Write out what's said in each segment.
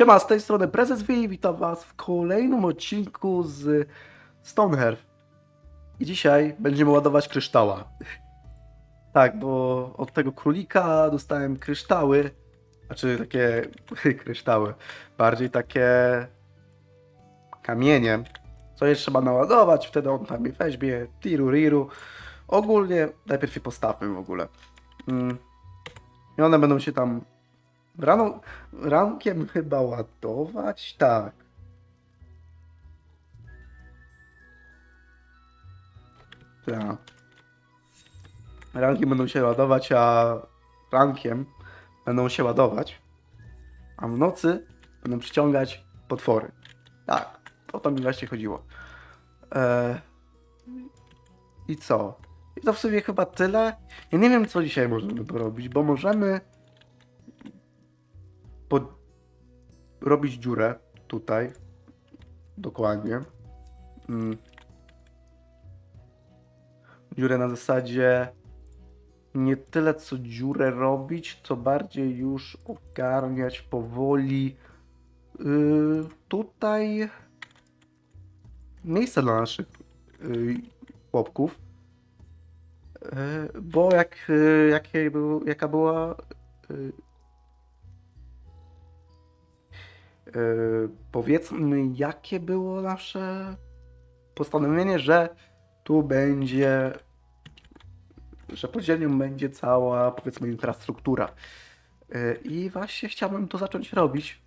Siema, z tej strony Prezes Wi, witam was w kolejnym odcinku z Stonehearth. I dzisiaj będziemy ładować kryształa. Tak, bo od tego królika dostałem kryształy, znaczy takie kryształy, bardziej takie kamienie, co je trzeba naładować, wtedy on tam je weźmie, tiru riru. Ogólnie najpierw je postawmy w ogóle. Mm. I one będą się tam Rano, rankiem chyba ładować? Tak. Tak. Rankiem będą się ładować, a rankiem będą się ładować, a w nocy będą przyciągać potwory. Tak, o to mi właśnie chodziło. Eee, I co? I to w sumie chyba tyle. Ja nie wiem, co dzisiaj możemy porobić, bo możemy pod... robić dziurę tutaj. Dokładnie. Mm. Dziurę na zasadzie nie tyle co dziurę robić, co bardziej już ogarniać powoli yy, tutaj miejsce dla naszych yy, chłopków. Yy, bo jak, yy, jakie jaka była yy, powiedzmy, jakie było nasze postanowienie, że tu będzie, że pod ziemią będzie cała, powiedzmy, infrastruktura. Yy, I właśnie chciałbym to zacząć robić.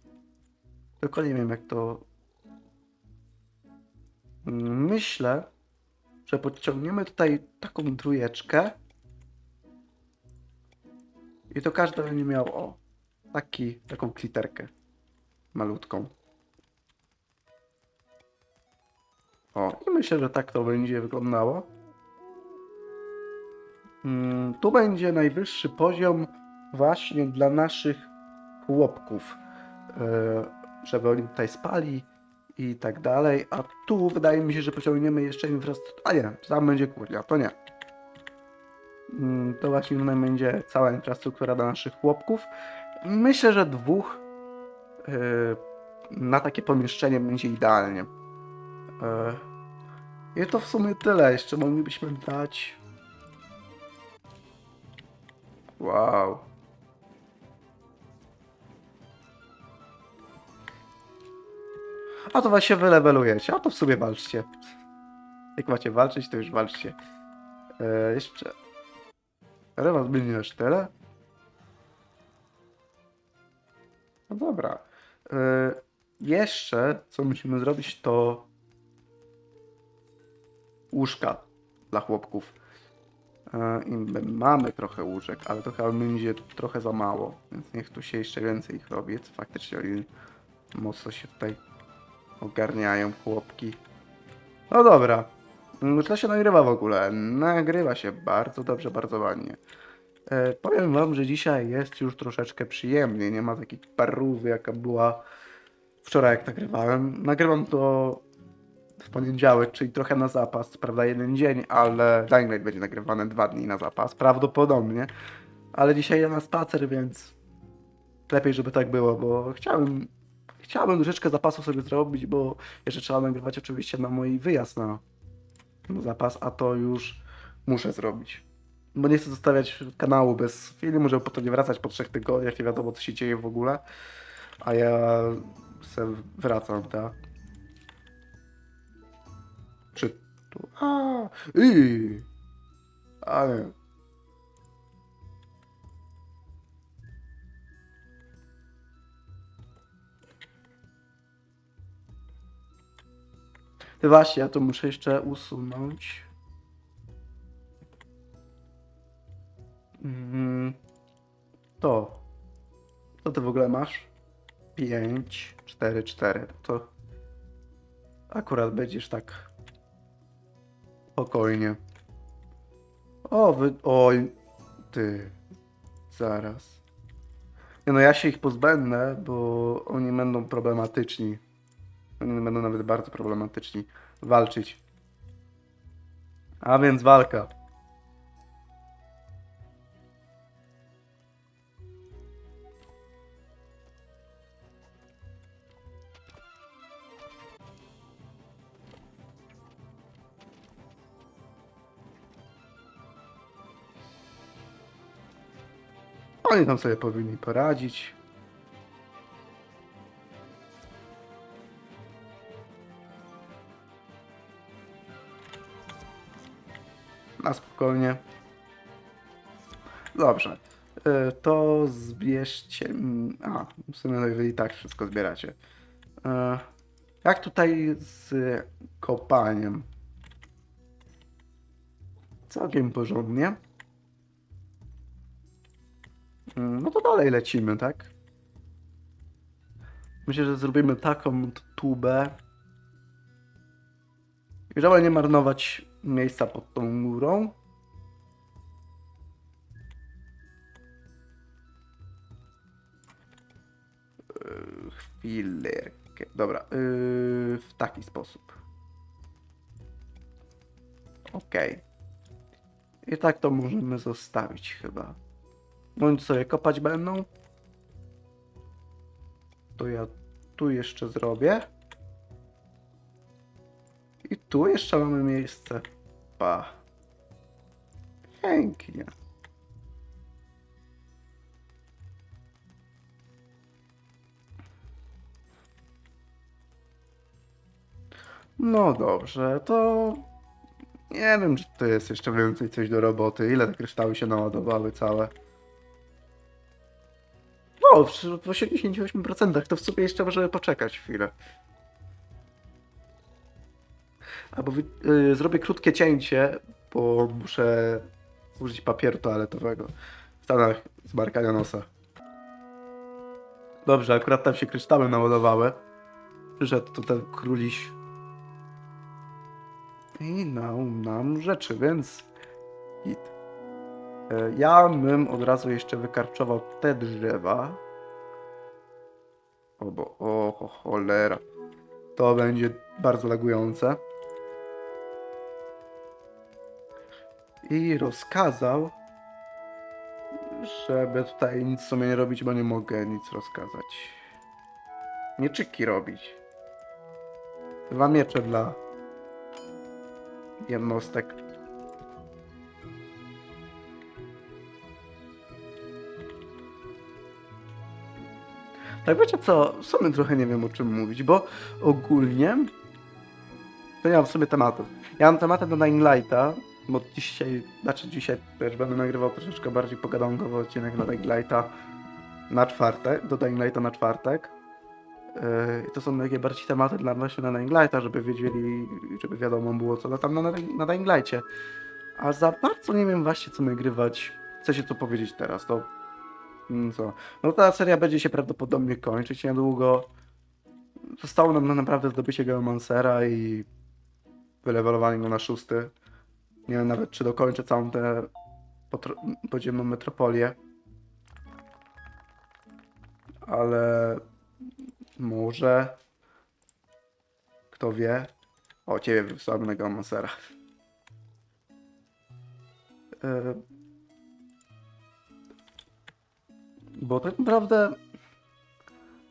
Tylko nie wiem, jak to. Myślę, że podciągniemy tutaj taką trójeczkę. I to każdy będzie miał o taki, taką kliterkę malutką. O, i myślę, że tak to będzie wyglądało. Mm, tu będzie najwyższy poziom właśnie dla naszych chłopków, e, żeby oni tutaj spali i tak dalej, a tu wydaje mi się, że pociągniemy jeszcze infrastrukturę, a nie, tam będzie kurnia, to nie. Mm, To właśnie tutaj będzie cała infrastruktura dla naszych chłopków. Myślę, że dwóch Yy, na takie pomieszczenie będzie idealnie. Yy, I to w sumie tyle. Jeszcze moglibyśmy dać. Wow. A to właśnie wylewelujecie. A to w sumie walczcie. Jak macie walczyć, to już walczcie. Yy, jeszcze. Ale was będzie aż tyle? No dobra. Y, jeszcze, co musimy zrobić, to łóżka dla chłopków. Y, I my mamy trochę łóżek, ale to chyba będzie trochę za mało, więc niech tu się jeszcze więcej ich robi. Faktycznie oni mocno się tutaj ogarniają, chłopki. No dobra. Co się nagrywa w ogóle? Nagrywa się bardzo dobrze, bardzo ładnie. E, powiem wam, że dzisiaj jest już troszeczkę przyjemnie. Nie ma takiej parówy, jaka była wczoraj, jak nagrywałem. Nagrywam to w poniedziałek, czyli trochę na zapas, prawda jeden dzień, ale Dying będzie nagrywane dwa dni na zapas, prawdopodobnie. Ale dzisiaj ja na spacer, więc lepiej, żeby tak było, bo chciałem, chciałbym troszeczkę zapasu sobie zrobić, bo jeszcze trzeba nagrywać oczywiście na mój wyjazd na zapas, a to już muszę zrobić bo nie chcę zostawiać kanału bez filmu, żeby potem nie wracać po trzech tygodniach, nie wiadomo co się dzieje w ogóle. A ja se wracam, tak? Czy tu? A, i, ale. Właśnie, ja to muszę jeszcze usunąć. Mm, To. Co ty w ogóle masz? 5, 4, 4. To akurat będziesz tak spokojnie. O, wy... Oj, ty. Zaraz. Nie no, ja się ich pozbędę, bo oni będą problematyczni. Oni będą nawet bardzo problematyczni. Walczyć. A więc walka. Oni tam sobie powinni poradzić. Na spokojnie. Dobrze. Y, To zbierzcie. A, w sumie no wy i tak wszystko zbieracie. Y, Jak tutaj z kopaniem? Całkiem porządnie. Mm, No to dalej lecimy, tak? Myślę, że zrobimy taką tubę. I żeby nie marnować miejsca pod tą górą. Yy, Chwilkę. Dobra, yy, w taki sposób. Okej. I tak to możemy zostawić chyba. Bądź sobie kopać będą. To ja tu jeszcze zrobię. I tu jeszcze mamy miejsce. Pa. Pięknie. No dobrze, to nie wiem, czy to jest jeszcze więcej coś do roboty. Ile te kryształy się naładowały całe? No, w w 88% to w sumie jeszcze możemy poczekać chwilę. Albo y, zrobię krótkie cięcie, bo muszę użyć papieru toaletowego w stanach zmarkania nosa. Dobrze, akurat tam się kryształy naładowały. Przyszedł tutaj króliś i dał nam rzeczy, więc git. E, Ja bym od razu jeszcze wykarczował te drzewa. O, bo, o, cholera. To będzie bardzo lagujące. I rozkazał, żeby tutaj nic sobie nie robić, bo nie mogę nic rozkazać. Mieczyki robić. Dwa miecze dla jednostek. Tak wiecie co, w sumie trochę nie wiem o czym mówić, bo ogólnie to nie mam w sobie tematów. Ja mam tematy do Dying Lighta, bo dzisiaj, znaczy dzisiaj też będę nagrywał troszeczkę bardziej pogadankowy odcinek do Dying Lighta na czwartek, do Dying Lighta na czwartek. Yy, to są takie bardziej tematy dla właśnie na Dying Lighta, żeby wiedzieli, żeby wiadomo było co tam na, na, na Dying Lightie. A za bardzo nie wiem właśnie co nagrywać, chcę się co powiedzieć teraz, to mm, co? No ta seria będzie się prawdopodobnie kończyć niedługo. Zostało nam na naprawdę zdobycie Geomancera i wylewelowanie go na szósty. Nie wiem nawet czy dokończę całą tę podziemną metropolię. Ale może. Kto wie? O, ciebie wysłałem na Geomancera. E, Bo tak naprawdę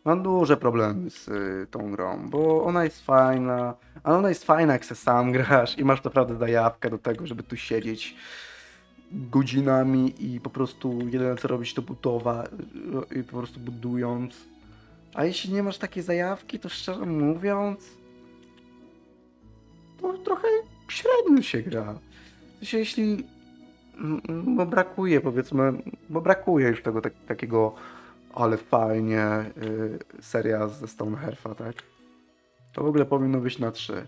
mam duże problemy z y, tą grą, bo ona jest fajna, ale ona jest fajna jak se sam grasz i masz naprawdę zajawkę do tego, żeby tu siedzieć godzinami i po prostu jedyne co robić to budowa y, i po prostu budując. A jeśli nie masz takiej zajawki, to szczerze mówiąc to trochę średnio się gra. W jeśli bo brakuje powiedzmy, bo brakuje już tego tak, takiego ale fajnie y, seria ze Stoneherfa, tak? To w ogóle powinno być na 3.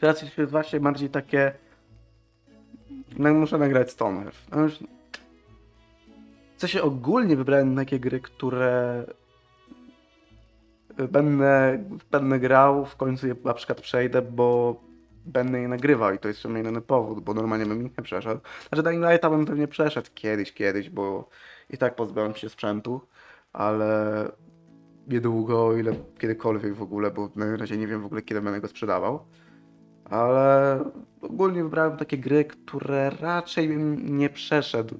Teraz jest właśnie bardziej takie no, muszę nagrać Stoneherf. No już... W sensie ogólnie wybrałem takie gry, które będę, będę grał, w końcu je na przykład przejdę, bo będę je nagrywał i to jest w jedyny powód, bo normalnie bym ich nie przeszedł. Znaczy Dying Lighta bym pewnie przeszedł kiedyś, kiedyś, bo i tak pozbyłem się sprzętu, ale niedługo, ile kiedykolwiek w ogóle, bo na razie nie wiem w ogóle kiedy będę go sprzedawał. Ale ogólnie wybrałem takie gry, które raczej bym nie przeszedł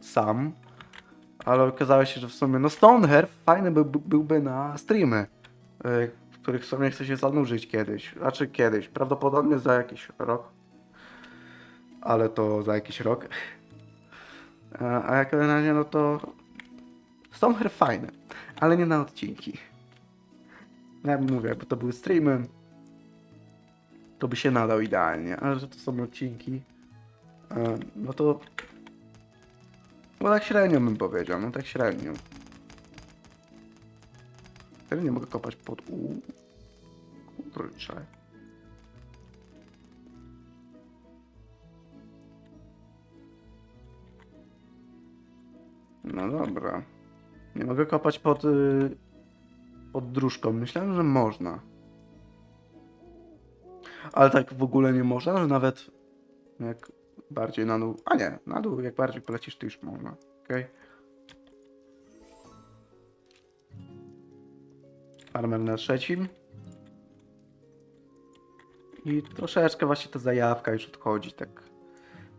sam, ale okazało się, że w sumie no Stoneherf fajny by, byłby na streamy, w których w sumie chcę się zanurzyć kiedyś, znaczy kiedyś, prawdopodobnie za jakiś rok. ale to za jakiś rok. E, A jak na razie, no to Stoneher fajne, ale nie na odcinki. Jak mówię, jakby to były streamy, to by się nadał idealnie, ale że to są odcinki, e, no to no tak średnio bym powiedział, no tak średnio. Nie mogę kopać pod U. Kurczę. No dobra. Nie mogę kopać pod, y, pod dróżką. Myślałem, że można. Ale tak w ogóle nie można, że nawet jak bardziej na dół. A nie, na dół, jak bardziej polecisz, to już można. Okej. Farmer na trzecim. I troszeczkę właśnie ta zajawka już odchodzi, tak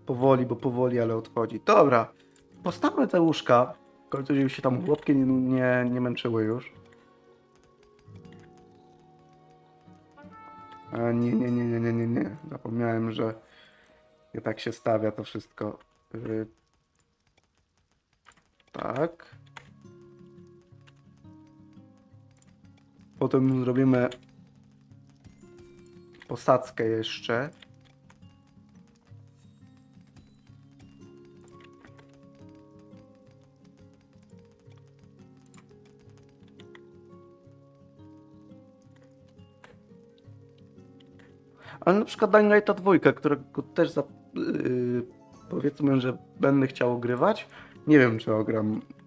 powoli, bo powoli, ale odchodzi. Dobra, postawmy te łóżka. W końcu, żeby się tam chłopki nie, nie, nie męczyły już. A nie, nie, nie, nie, nie, nie, nie. Zapomniałem, że i tak się stawia to wszystko. Y, Tak. Potem zrobimy posadzkę jeszcze. Ale na przykład Dying Lighta dwójka, którego też za, yy, powiedzmy, że będę chciał ogrywać. Nie wiem, czy ogram, og,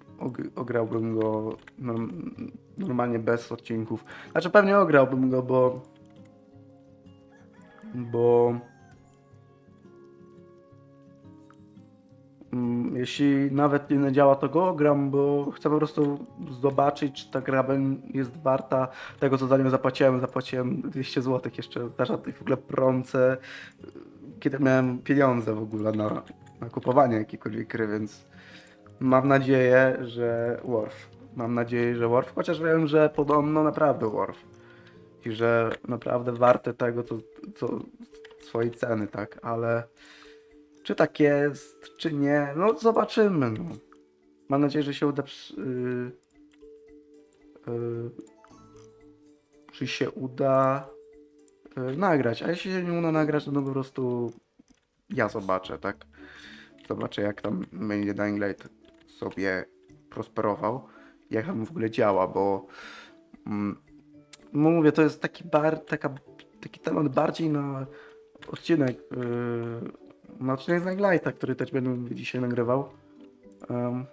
ograłbym go norm, normalnie bez odcinków. Znaczy pewnie ograłbym go, bo bo mm, jeśli nawet nie działa, to go gram, bo chcę po prostu zobaczyć, czy ta gra jest warta tego, co za nią zapłaciłem. Zapłaciłem 200 zł jeszcze za żadnej w ogóle promce, kiedy miałem pieniądze w ogóle na, na kupowanie jakiejkolwiek gry, więc mam nadzieję, że Worf. Mam nadzieję, że Worf, chociaż wiem, że podobno naprawdę Worf. I że naprawdę warte tego, co, co swojej ceny, tak, ale czy tak jest, czy nie, no zobaczymy. No. Mam nadzieję, że się uda przy, yy, yy, czy się uda yy, nagrać, a jeśli się nie uda nagrać, to no po prostu ja zobaczę, tak? Zobaczę jak tam będzie Dying Light sobie prosperował, jak tam w ogóle działa, bo mm, no mówię, to jest taki bar, taka, taki temat bardziej na odcinek, yy, na odcinek z Dying Lighta, który też będę dzisiaj nagrywał. Em,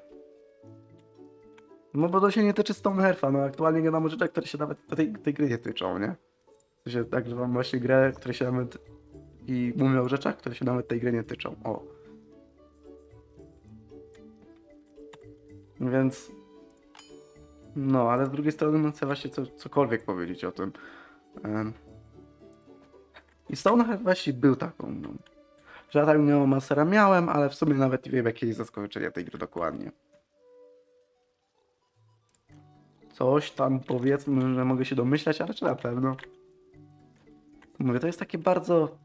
no bo to się nie tyczy Stoneherfa, no aktualnie gadam o rzeczach, które się nawet tej, tej gry nie tyczą, nie? To się tak, że mam właśnie grę, które się nawet i mówię o rzeczach, które się nawet tej gry nie tyczą, o. Więc no, ale z drugiej strony no, chcę właśnie co, cokolwiek powiedzieć o tym. Em, I Stonehead właśnie był taką, no. Że ja tak miał Mastera miałem, ale w sumie nawet nie wiem jakieś zaskoczenia tej gry dokładnie. Coś tam powiedzmy, że mogę się domyślać, ale czy na pewno? Mówię, to jest takie bardzo...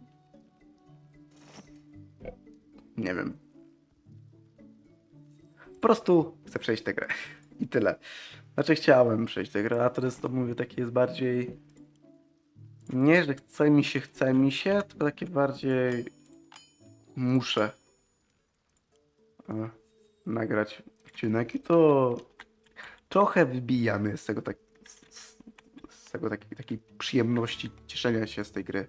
Nie wiem. Po prostu chcę przejść tę grę. I tyle. Znaczy chciałem przejść tę grę, a teraz to mówię, takie jest bardziej... Nie, że chce mi się, chce mi się, tylko takie bardziej... Muszę e, nagrać odcinek i to trochę wybija mnie z tego tak... Z, tego takiej, takiej przyjemności cieszenia się z tej gry.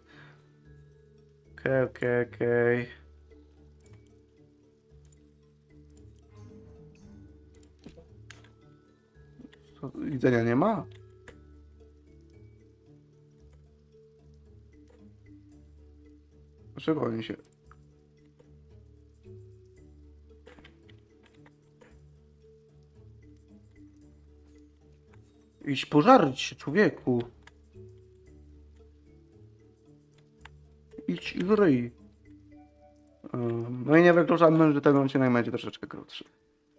Okej, okej, okej. Co, Jedzenia nie ma? Dlaczego oni się... Iść pożarć się, człowieku. Idź i gryj. Ym, No i nie wykluczamy, że ten odcinek będzie troszeczkę krótszy.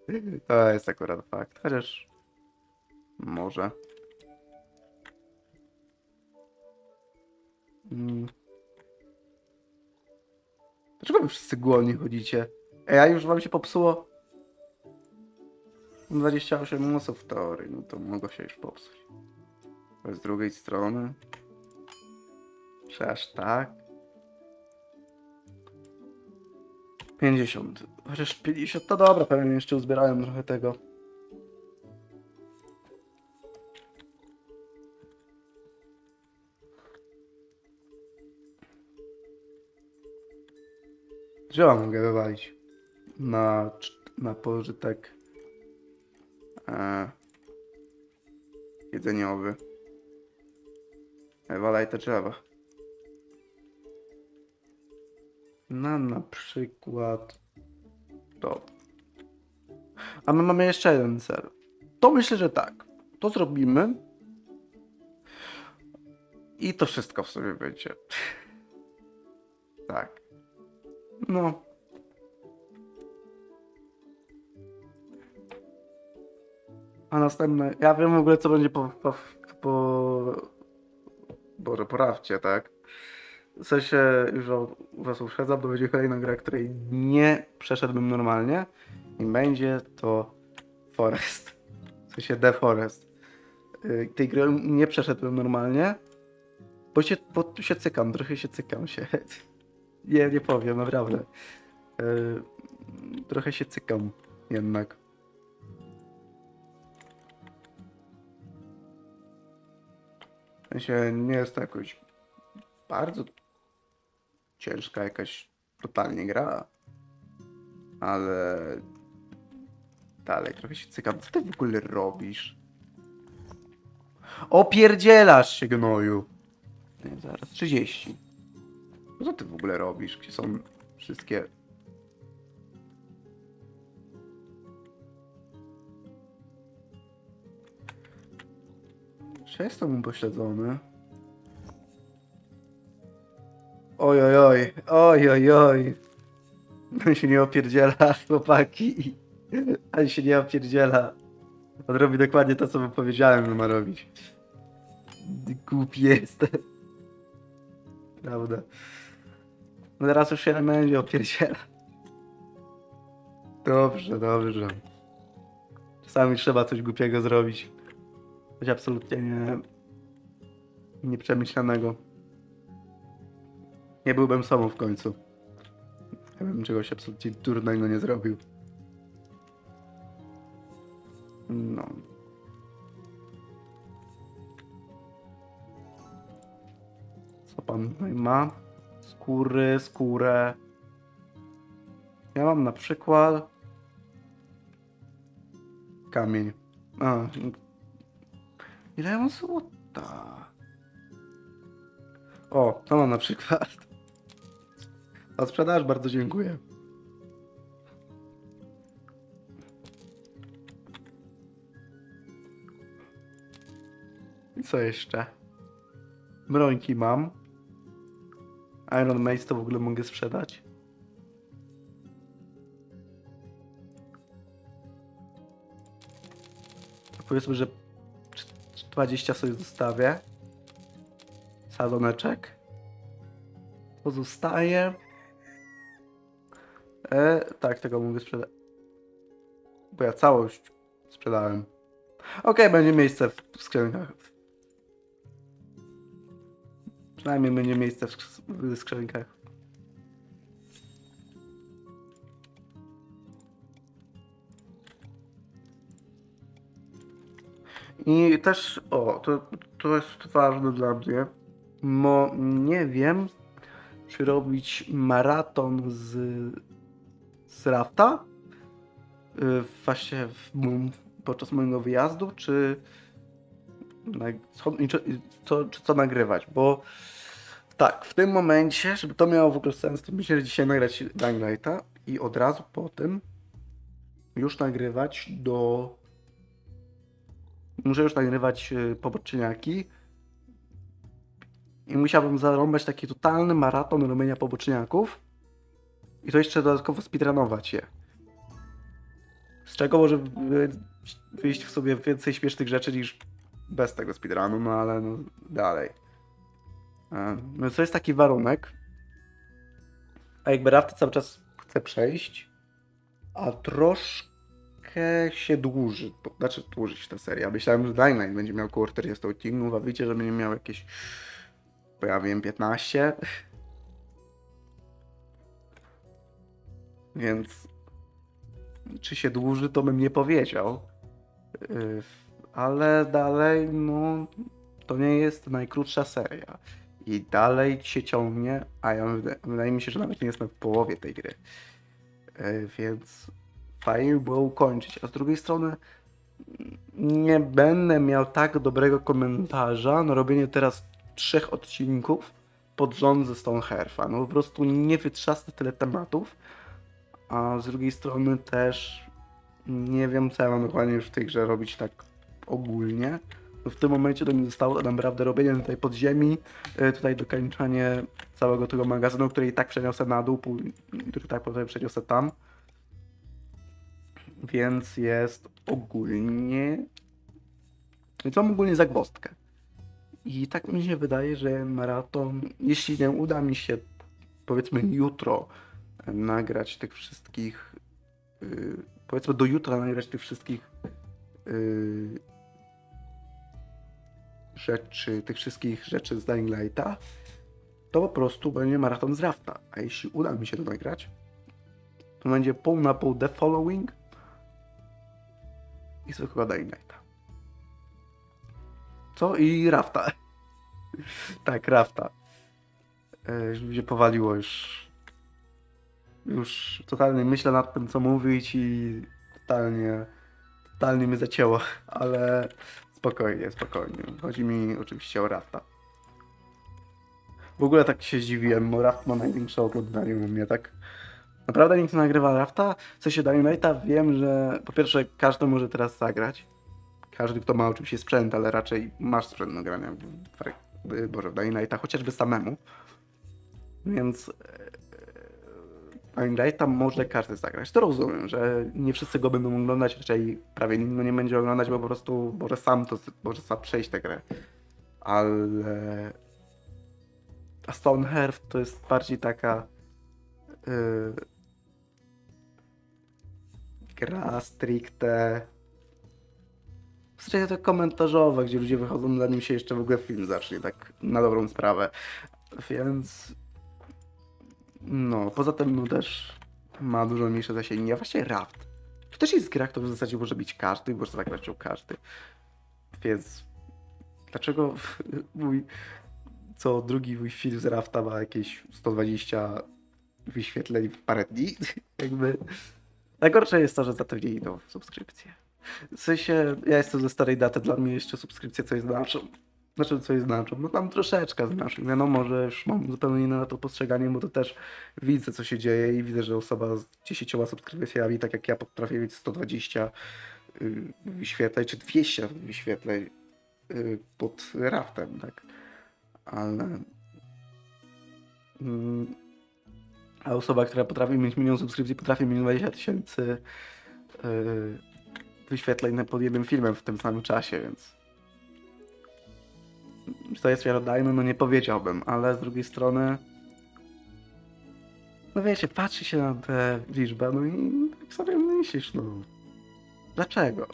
To jest akurat fakt. Chociaż... Może. Mm. Dlaczego wy wszyscy głodni chodzicie? Ej, a już wam się popsuło? Mam 28 osób w teorii, no to mogło się już popsuć. Z drugiej strony... Czy aż tak? 50. Chociaż 50 to dobra, pewnie jeszcze uzbierałem trochę tego. Drzewa mogę wywalić. Na, na pożytek e, jedzeniowy. Wywalaj te drzewa. Na na przykład to. A my mamy jeszcze jeden cel. To myślę, że tak. To zrobimy. I to wszystko w sobie będzie. tak. No. A następne. Ja wiem w ogóle, co będzie po. po, po Boże, po rafcie, tak? W sensie już was uprzedzam, to będzie kolejna gra, której nie przeszedłbym normalnie. I będzie to Forest. W sensie The Forest. Y, Tej gry nie przeszedłem normalnie. Bo się, bo się cykam, trochę się cykam się. Nie, nie powiem, naprawdę. Y, Trochę się cykam jednak. W sensie nie jest to jakoś bardzo ciężka jakaś totalnie gra. Ale dalej trochę się cykam. Co ty w ogóle robisz? Opierdzielasz się gnoju. Nie, zaraz 30. Co ty w ogóle robisz? Gdzie są wszystkie... Czy jestem upośledzony? Oj, oj, oj, oj, oj, oj. On się nie opierdziela, chłopaki. On się nie opierdziela. On robi dokładnie to, co mu powiedziałem, że ma robić. Głupi jestem. Prawda. No teraz już się będzie opierdziela. Dobrze, dobrze. Czasami trzeba coś głupiego zrobić. Coś absolutnie nie... nieprzemyślanego. Nie byłbym sobą w końcu. Ja bym czegoś absolutnie durnego nie zrobił. No. Co pan tutaj ma? Skóry, skórę. Ja mam na przykład kamień. A, ile ja mam złota? O, to mam na przykład. A sprzedaż bardzo dziękuję. I co jeszcze? Brońki mam. Iron Mace to w ogóle mogę sprzedać. Powiedzmy, że cz- 20 sobie zostawię. Saloneczek. Pozostaje. E, tak, tego mogę sprzedać. Bo ja całość sprzedałem. Okej, będzie miejsce w, w. Przynajmniej będzie miejsce w, skrzy- w skrzynkach. I też, o, to, to jest ważne dla mnie, bo nie wiem, czy robić maraton z, z rafta y, właśnie w, podczas mojego wyjazdu, czy, co, co, co nagrywać, bo tak, w tym momencie, żeby to miało w ogóle sens, to myślę, że dzisiaj nagrać Dying Lighta i od razu po tym już nagrywać do muszę już nagrywać y, poboczniaki i musiałbym zarąbać taki totalny maraton robienia poboczniaków i to jeszcze dodatkowo speedrunować je. Z czego może wy- wyjść w sobie więcej śmiesznych rzeczy niż bez tego speedrunu, no ale no dalej. E, No to jest taki warunek, A jakby Raft cały czas chce przejść, a troszkę się dłuży, znaczy dłuży się ta seria. Myślałem, że Dying będzie miał około 40 odcinków, a wiecie, że będzie miał jakieś, bo ja wiem, 15. Więc czy się dłuży, to bym nie powiedział. Ale dalej, no, to nie jest najkrótsza seria. I dalej się ciągnie, a ja wyda- wydaje mi się, że nawet nie jestem w połowie tej gry. Yy, Więc fajnie by było ukończyć. A z drugiej strony nie będę miał tak dobrego komentarza na robienie teraz trzech odcinków pod rząd ze Stoneherfa. No po prostu nie wytrzasnę tyle tematów, a z drugiej strony też nie wiem, co ja mam dokładnie już w tej grze robić tak ogólnie. No w tym momencie to mi zostało naprawdę robienie tutaj podziemi, y, tutaj dokończanie całego tego magazynu, który i tak przeniosę na dół, który tak potem przeniosę tam. Więc jest ogólnie. Więc mam ogólnie zagwozdkę. I tak mi się wydaje, że maraton, jeśli nie uda mi się powiedzmy jutro e, nagrać tych wszystkich, yy, powiedzmy do jutra nagrać tych wszystkich yy, rzeczy, tych wszystkich rzeczy z Dying Lighta, to po prostu będzie maraton z Rafta. A jeśli uda mi się to nagrać, to będzie pół na pół The Following i zwykłego Dying Lighta. Co? I Rafta. tak, Rafta. E, Już mi się powaliło już. Już totalnie myślę nad tym, co mówić i totalnie, totalnie mnie zacięło, ale spokojnie, spokojnie. Chodzi mi oczywiście o Rafta. W ogóle tak się zdziwiłem, bo Raft ma największe oglądanie u mnie, tak? Naprawdę nikt nie nagrywa Rafta? Sensie Dying Lighta wiem, że po pierwsze każdy może teraz zagrać. Każdy, kto ma oczywiście sprzęt, ale raczej masz sprzęt do grania w, w, Boże, w Lighta, chociażby samemu. Więc Lighta może każdy zagrać. To rozumiem, że nie wszyscy go będą oglądać, raczej prawie nikt go nie będzie oglądać, bo po prostu może sam to, może sam przejść tę grę. Ale a Stonehearth to jest bardziej taka yy, gra stricte stricte komentarzowa, gdzie ludzie wychodzą, zanim się jeszcze w ogóle film zacznie, tak na dobrą sprawę. Więc no, poza tym no też ma dużo mniejsze zasięgi, a właśnie Raft. To też jest gra, która w zasadzie może być każdy, może zagrać ją każdy. Więc dlaczego mój co drugi mój film z Rafta ma jakieś 120 wyświetleń w parę dni? Jakby najgorsze jest to, że za to nie idą subskrypcje. W sensie, ja jestem ze starej daty, dla mnie jeszcze subskrypcje coś znaczą. Znaczy, coś znaczą? No tam troszeczkę znaczą. Wiadomo, że już mam zupełnie inne na to postrzeganie, bo to też widzę, co się dzieje i widzę, że osoba z 10 subskrypcjami, tak jak ja, potrafię mieć 120 y, wyświetleń, czy 200 wyświetleń y, pod raftem, tak? Ale... Mm, a osoba, która potrafi mieć milion subskrypcji, potrafi mieć 20 tysięcy yy, wyświetleń pod jednym filmem w tym samym czasie, więc. Czy to jest wiarodajne? No nie powiedziałbym, ale z drugiej strony. No wiecie, patrzy się na tę liczbę, no i tak sobie myślisz, no. Dlaczego?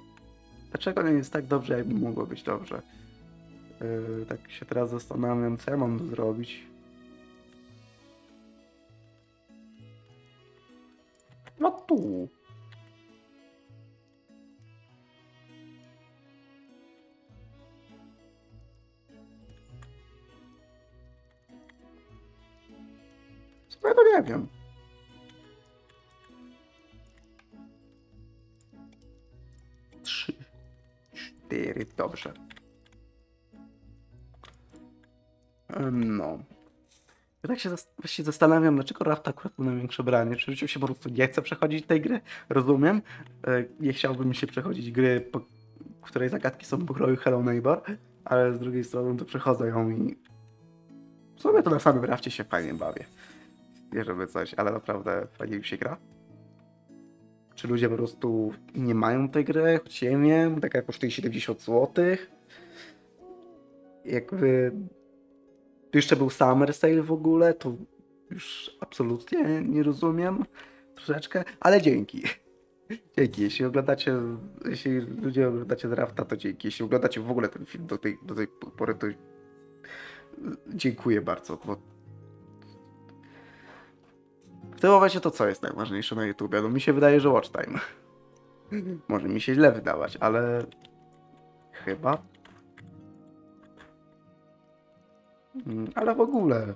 Dlaczego nie jest tak dobrze, jakby mogło być dobrze? Yy, tak się teraz zastanawiam, co ja mam zrobić. No tu. Ja to nie wiem. Trzy, cztery, dobrze. No. Ja tak się właśnie zastanawiam, dlaczego Raft akurat ma największe branie. Czy rzeczywiście się po prostu nie chce przechodzić tej gry? Rozumiem. E, Nie chciałbym się przechodzić gry, po, której zagadki są pokroju Hello Neighbor, ale z drugiej strony to przechodzę ją i w sumie to na samym Rafcie się fajnie bawię. Nie żeby coś, ale naprawdę fajnie mi się gra. Czy ludzie po prostu nie mają tej gry, choć ja wiem, taka kosztuje 70 zł. Jakby tu jeszcze był Summer Sale w ogóle, to już absolutnie nie rozumiem troszeczkę, ale dzięki. Dzięki, jeśli oglądacie, jeśli ludzie oglądacie Drafta, to dzięki. Jeśli oglądacie w ogóle ten film do tej, do tej pory, to dziękuję bardzo, bo w tym momencie to co jest najważniejsze na YouTubie? No mi się wydaje, że watch time. Może mi się źle wydawać, ale chyba. Mm, Ale w ogóle.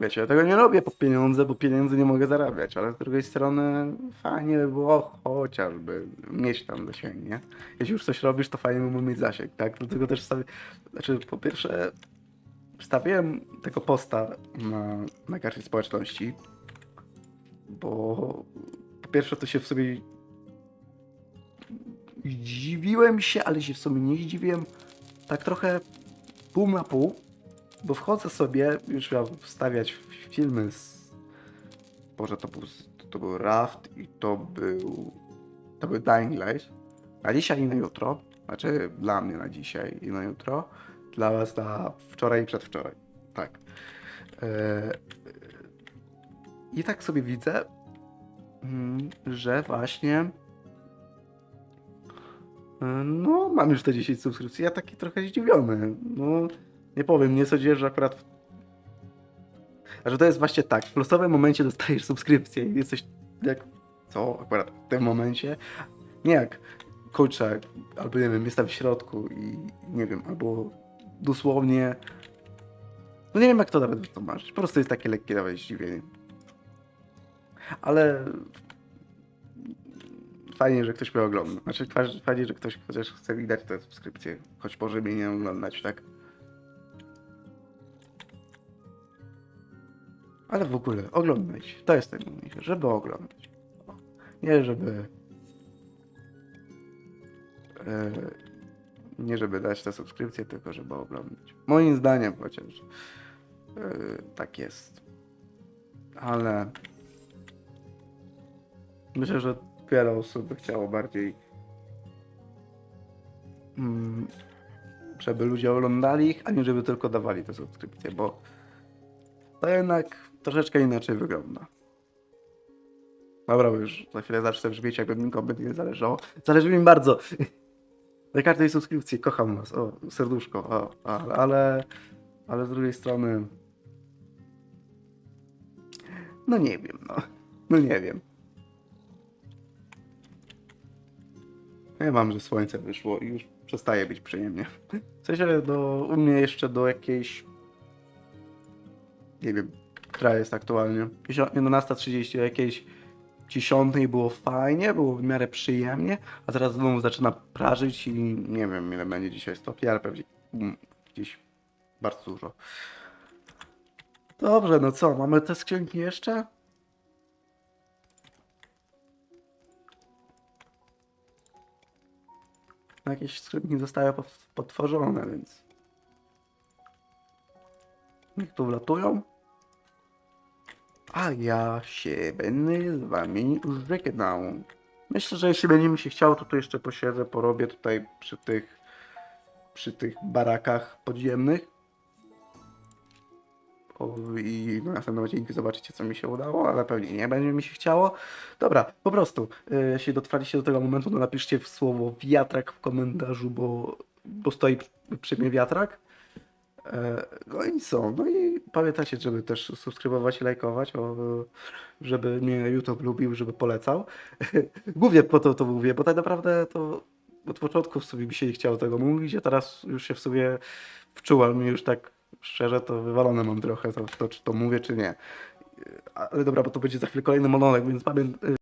Wiecie, ja tego nie robię po pieniądze, bo pieniędzy nie mogę zarabiać, ale z drugiej strony fajnie by było chociażby mieć tam zasięg, nie? Jeśli już coś robisz, to fajnie by było mieć zasięg, tak? Dlatego też sobie, znaczy po pierwsze wstawiłem tego posta na, na społeczności, bo po pierwsze to się w sobie zdziwiłem się, ale się w sumie nie zdziwiłem, tak trochę pół na pół, bo wchodzę sobie, już miał wstawiać filmy z... Boże, to był, to był Raft i to był... To był Dying Light. Na dzisiaj i na jutro. Znaczy dla mnie na dzisiaj i na jutro. Dla was na wczoraj i przedwczoraj. Tak. E, I tak sobie widzę, mm, że właśnie e, no, mam już te 10 subskrypcji. Ja taki trochę zdziwiony. No, nie powiem, nie sądziłem, że akurat. A że to jest właśnie tak. W losowym momencie dostajesz subskrypcję i jesteś jak. Co? Akurat w tym momencie. Nie jak kurczę, albo nie wiem, jestem w środku i nie wiem, albo dosłownie. No nie wiem, jak to nawet wytłumaczyć. Po prostu jest takie lekkie nawet zdziwienie. Ale fajnie, że ktoś mnie ogląda. Znaczy fa- fajnie, że ktoś chociaż chce mi dać tę subskrypcję, choć może mnie nie oglądać, tak? Ale w ogóle oglądać. To jest najważniejsze, żeby oglądać. Nie żeby. E, nie żeby dać tę subskrypcję, tylko żeby oglądać. Moim zdaniem chociaż. E, tak jest. Ale. Myślę, że wiele osób by chciało bardziej. Mm, żeby ludzie oglądali ich, a nie żeby tylko dawali te subskrypcje, bo to jednak troszeczkę inaczej wygląda. Dobra, bo już za chwilę zacznę brzmieć, jakby mi kompletnie nie zależało. Zależy mi bardzo. Na każdej subskrypcji kocham was. O, serduszko. O, ale, ale, ale z drugiej strony. No nie wiem, no. No nie wiem. Ja mam, że słońce wyszło i już przestaje być przyjemnie. W sensie do, u mnie jeszcze do jakiejś nie wiem, która jest aktualnie. 11.30 do jakiejś 10 było fajnie, było w miarę przyjemnie, a teraz znowu zaczyna prażyć i nie wiem ile będzie dzisiaj stopni, ale pewnie mm, gdzieś bardzo dużo. Dobrze, no co, mamy te skrzynki jeszcze? Jakieś skrzynki zostały potworzone, więc... Niech tu wlatują. A ja się będę z wami żegnał. Myślę, że jeśli będzie mi się chciało, to tu jeszcze posiedzę, porobię tutaj przy tych przy tych barakach podziemnych. O, I na następnym odcinku zobaczycie, co mi się udało, ale pewnie nie będzie mi się chciało. Dobra, po prostu, y, jeśli dotrwaliście do tego momentu, to napiszcie w słowo wiatrak w komentarzu, bo, bo stoi przy mnie wiatrak. E, No? No i pamiętajcie, żeby też subskrybować i lajkować, o, żeby mnie YouTube lubił, żeby polecał. Głównie po to to mówię, bo tak naprawdę to od początku w sumie mi się nie chciało tego mówić, a teraz już się w sumie wczułem i już tak szczerze to wywalone mam trochę to, to czy to mówię, czy nie. Ale dobra, bo to będzie za chwilę kolejny monolog, więc pamię-